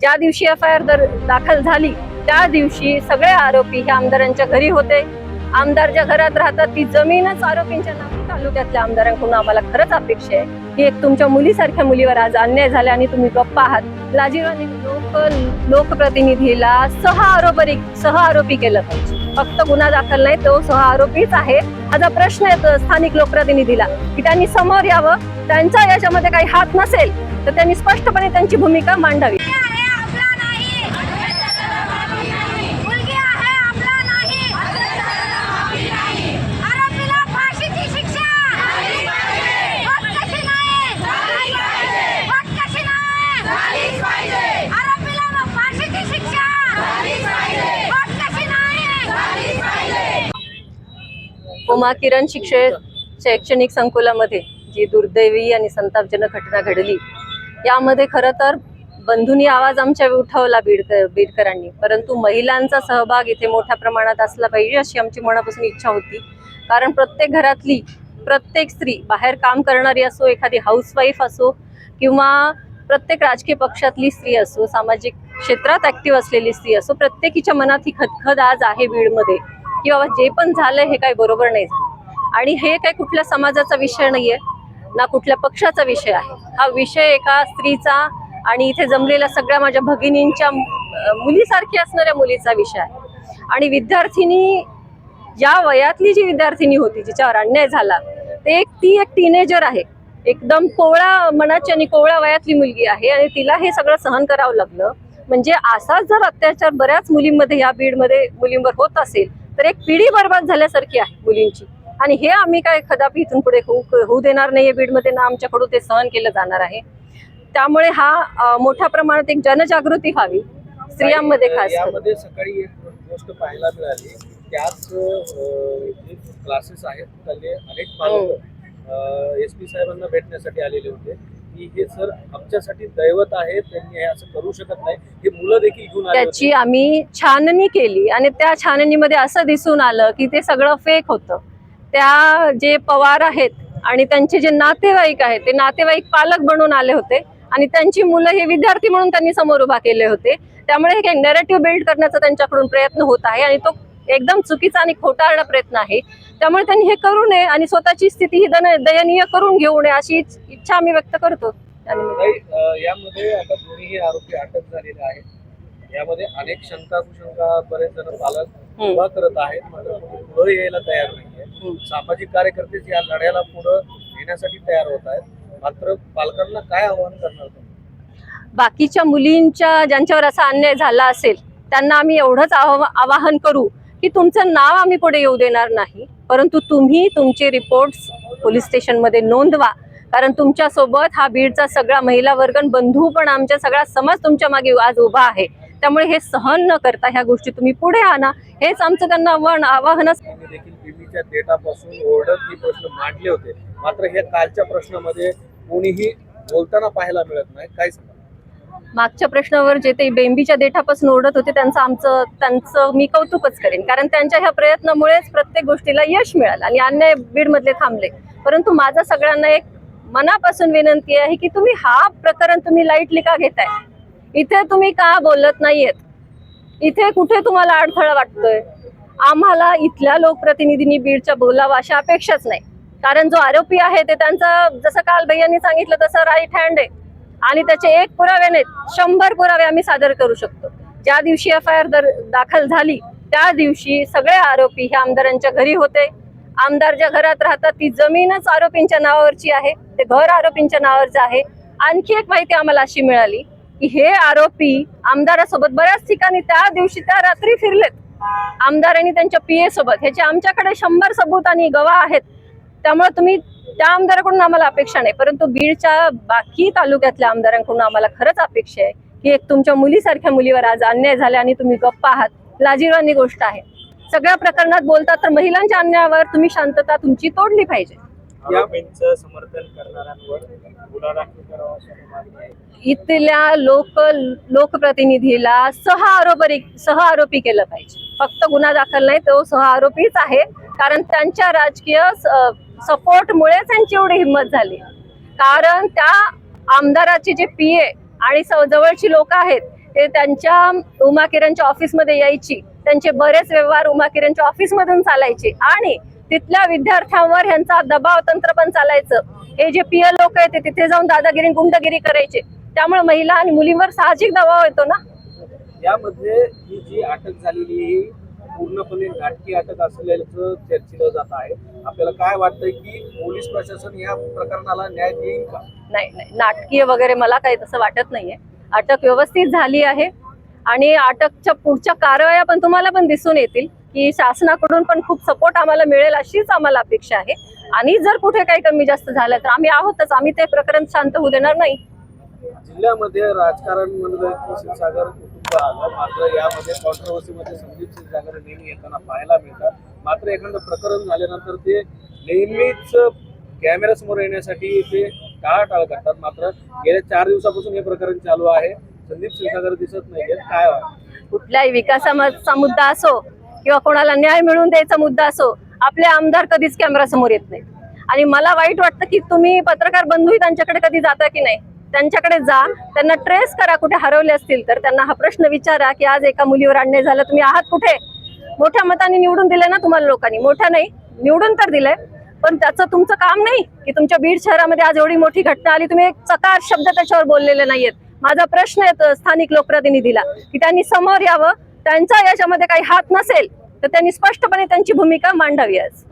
ज्या दिवशी F I R दाखल झाली त्या दिवशी सगळे आरोपी हे आमदारांच्या घरी होते. आमदार ज्या घरात राहतात ती जमीनच आरोपींच्या नावे तालुक्यातल्या आमदारांकडून आम्हाला खरंच अपेक्षा आहे. की एक तुमच्या मुलीसारख्या मुलीवर आज अन्याय झाला आणि तुम्ही गप्पा आहात. लाजीवानी लोक लोकप्रतिनिधीला सह आरोपी सह आरोपी केलं पाहिजे. फक्त गुन्हा दाखल नाही तो सह आरोपीच आहे. हा प्रश्न येतो स्थानिक लोकप्रतिनिधीला की त्यांनी समोर यावं त्यांचा याच्यामध्ये काही हात नसेल तर त्यांनी स्पष्टपणे त्यांची भूमिका मांडावी आहे आपला नाही मुलगी आहे आपला नाही आरोपीला फाशीची शिक्षा होत कशी नाही होत कशी नाही आरोपीला मग फाशीची शिक्षा होत कशी नाही उमा किरण शिक्षण शैक्षणिक संकुलामध्ये जी दुर्दैवी आणि संतापजनक घटना घडली. यामध्ये खरं तर बंधूंनी आवाज आमच्या उठवला बीडकर बीडकरांनी. परंतु महिलांचा सहभाग इथे मोठ्या प्रमाणात असला पाहिजे अशी आमची मनापासून इच्छा होती. कारण प्रत्येक घरातली प्रत्येक स्त्री बाहेर काम करणारी असो एखादी हाऊसवाईफ असो किंवा प्रत्येक राजकीय पक्षातली स्त्री असो सामाजिक क्षेत्रात ऍक्टिव्ह असलेली स्त्री असो प्रत्येकीच्या मनात ही खदखद आज आहे बीडमध्ये. की बाबा जे पण झालंय हे काही बरोबर नाही झालं. आणि हे काही कुठल्या समाजाचा विषय नाहीये ना कुठल्या पक्षाचा विषय आहे. हा विषय एका स्त्रीचा आणि इथे जमलेल्या सगळ्या माझ्या भगिनींच्या मुलीसारखी असणाऱ्या मुलीचा विषय आहे. आणि विद्यार्थिनी या वयातली जी विद्यार्थिनी होती जिच्यावर अन्याय झाला ते एक ती एक टीनेजर आहे. एकदम कोवळा मनाची आणि कोवळ्या वयातली मुलगी आहे आणि तिला हे सगळं सहन करावं लागलं. म्हणजे असाच जर अत्याचार बऱ्याच मुलींमध्ये या बीडमध्ये मुलींवर होत असेल तर एक पिढी बर्बाद झाल्यासारखी आहे मुलींची आणि हे आम्ही काय कदापि इथून पुढे होऊ होऊ देणार नाहीये बीडमध्ये ना आमच्याकडून ते सहन केलं जाणार आहे त्यामुळे हा मोठ्या प्रमाणात एक जनजागृती व्हावी स्त्रियांमध्ये खास. यामध्ये सकाळी एक गोष्ट पाहायला मिळाली त्याच क्लासेस आहेत त्याले अनेक हो. पालक एस पी साहेबांना भेटण्यासाठी आलेले होते की हे सर आमच्यासाठी दैवत आहे त्यांनी हे असं करू शकत नाही. हे मुलं देखील घेऊन आले त्याची आम्ही छाननी केली आणि त्या छाननीमध्ये असं दिसून आलं की ते सगळं फेक होतं. त्या जे पवार आहेत आणि त्यांचे जे नातेवाईक आहेत ते नातेवाईक पालक बनून आले होते आणि त्यांची मुलं हे विद्यार्थी म्हणून त्यांनी समोर उभा केले होते. त्यामुळे हे नेरेटिव्ह बिल्ड करण्याचा त्यांच्याकडून प्रयत्न होत आहे आणि तो एकदम चुकीचा आणि खोटारडा प्रयत्न आहे. त्यामुळे त्यांनी हे करू नये आणि स्वतःची स्थिती ही दयनीय करून घेऊ नये अशी इच- इच्छा आम्ही व्यक्त करतो. यामध्ये आता दोन्ही आरोपी अटक झालेले आहेत. यामध्ये अनेक शंका कुशंका बरेच जण पालक करत आहेत मात्र पुढे यायला तयार नाहीये. सामाजिक कार्यकर्तेच या लढ्याला पुढे नेण्यासाठी तयार होत आहेत. मात्र पालकांना काय आव्हान करणार तुम्ही? बाकीच्या मुलींच्या ज्यांच्यावर असा अन्याय झाला असेल त्यांना आम्ही एवढंच आवा- आवाहन करू. की तुमचं नाव आम्ही पुढे येऊ देणार नाही. परंतु तुम्ही तुमचे रिपोर्ट्स पोलीस स्टेशनमध्ये नोंदवा. कारण तुमच्यासोबत हा बीडचा सगळा महिला वर्गन बंधू पण आमच्या सगळा समाज तुमच्या मागे आज उभा आहे. त्यामुळे हे सहन न करता ह्या गोष्टी तुम्ही पुढे आणा. हेच आमचं त्यांना आव्हान आवाहन डेटापासून ओरडत प्रश्न मांडले होते. मात्र हे कालच्या प्रश्नामध्ये कोणीही बोलताना पाहायला मिळत नाही. काय सांगा मागच्या प्रश्नावर जे ते बेंबीच्या देठापासून ओढत होते त्यांचं आमचं त्यांचं मी कौतुकच करेन. कारण त्यांच्या ह्या प्रयत्नामुळेच प्रत्येक गोष्टीला यश मिळालं आणि अन्याय बीडमधले थांबले. परंतु माझा सगळ्यांना एक मनापासून विनंती आहे की तुम्ही हा प्रकरण तुम्ही लाईटली का घेताय. इथे तुम्ही का बोलत नाहीयेत? इथे कुठे तुम्हाला अडथळा वाटतोय? आम्हाला इथल्या लोकप्रतिनिधींनी बीडच्या बोलावा अशा अपेक्षाच नाही. कारण जो आरोपी आहे ते त्यांचा जसं काल भैयांनी सांगितलं तसं राईट हँड आहे. आणि त्याचे एक पुरावे नाहीत शंभर पुरावे आम्ही सादर करू शकतो. ज्या दिवशी एफ आय आर दाखल झाली त्या दिवशी सगळे आरोपी हे आमदारांच्या घरी होते. आमदार ज्या घरात राहतात ती जमीनच आरोपींच्या नावावरची आहे. ते घर आरोपींच्या नावावरचं आहे. आणखी एक माहिती आम्हाला अशी मिळाली की हे आरोपी आमदारासोबत बऱ्याच ठिकाणी त्या दिवशी त्या रात्री फिरलेत. आमदार आणि त्यांच्या पीए सोबत ह्याचे आमच्याकडे शंभर सबूत आणि गवाह आहेत. त्यामुळे तुम्ही त्या आमदाराकडून आम्हाला अपेक्षा नाही परंतु बीडच्या बाकी तालुक्यातल्या आमदारांकडून आम्हाला खरंच अपेक्षा आहे की एक तुमच्या मुलीसारख्या मुलीवर आज अन्याय झाला आणि तुम्ही गप्पा आहात. लाजीरवानी गोष्ट आहे. सगळ्या प्रकरणात बोलतात तर महिलांच्या अन्यायावर तुम्ही शांतता तुमची तोडली पाहिजे. इथल्या लोक लोकप्रतिनिधीला सह आरोपी सह आरोपी केलं पाहिजे. फक्त गुन्हा दाखल नाही तो सह आरोपीच आहे. कारण त्यांच्या राजकीय सपोर्टमुळे त्यांची एवढी हिंमत झाली. कारण त्या आमदाराचे जे पीए आणि जवळची लोक आहेत ते त्यांच्या उमा किरणच्या ऑफिसमध्ये यायची. त्यांचे बरेच व्यवहार उमा किरणच्या ऑफिसमधून चालायचे. आणि तिथल्या विद्यार्थ्यांवर ह्यांचा दबाव तंत्र पण चालायचं. हे जे पिय लोक आहेत ते तिथे जाऊन दादागिरी गुंडगिरी करायचे. त्यामुळे महिला आणि मुलींवर साहजिक दबाव येतो ना? यामध्ये ही जी अटक झालेली पूर्णपणे नाटकी अटक असल्याचं चर्चिलं जात आहे. आपल्याला काय वाटतंय की पोलीस प्रशासन या प्रकरणाला न्याय देईल का? नाही नाही. नाटकीय वगैरे मला काही तसं वाटत नाहीये. अटक व्यवस्थित झाली आहे आणि अटकच्या पुढच्या कारवाया पण तुम्हाला पण दिसून येतील की शासनाकडून पण खूप सपोर्ट आम्हाला मिळेल अशीच आम्हाला अपेक्षा आहे. आणि जर कुठे काही कमी जास्त झालं तर आम्ही आहोतच. आम्ही ते प्रकरण शांत होऊ देणार नाही. जिल्ह्यामध्ये राजकारण म्हणलं की कुटुंब आलं मात्र यामध्ये कॉन्ट्रोवर्सीमध्ये संदीप क्षीरसागर नेहमी येताना पाहायला मिळतात. मात्र एखादं प्रकरण झाल्यानंतर ते नेहमीच कॅमेऱ्यासमोर येण्यासाठी ते टाळाटाळ करतात. मात्र गेल्या चार दिवसापासून हे प्रकरण चालू आहे. संदीप क्षीरसागर दिसत नाहीये काय कुठल्याही विकासाचा मुद्दा असो किंवा कोणाला न्याय मिळवून द्यायचा मुद्दा असो आपले आमदार कधीच कॅमेरा समोर येत नाही आणि मला वाईट वाटतं की तुम्ही पत्रकार बंधूही त्यांच्याकडे कधी जाता की नाही? त्यांच्याकडे जा त्यांना ट्रेस करा कुठे हरवले असतील तर त्यांना हा प्रश्न विचारा की आज एका मुलीवर अन्याय झाला तुम्ही आहात कुठे? मोठ्या मताने निवडून दिले ना तुम्हाला लोकांनी. मोठ्या नाही निवडून तर दिलंय पण त्याचं तुमचं काम नाही की तुमच्या बीड शहरामध्ये आज एवढी मोठी घटना आली तुम्ही एक चकार शब्द त्याच्यावर बोललेले नाहीयेत. माझा प्रश्न येतो स्थानिक लोकप्रतिनिधीला की त्यांनी समोर यावं त्यांचा याच्यामध्ये काही हात नसेल तर त्यांनी स्पष्टपणे त्यांची भूमिका मांडावी आज.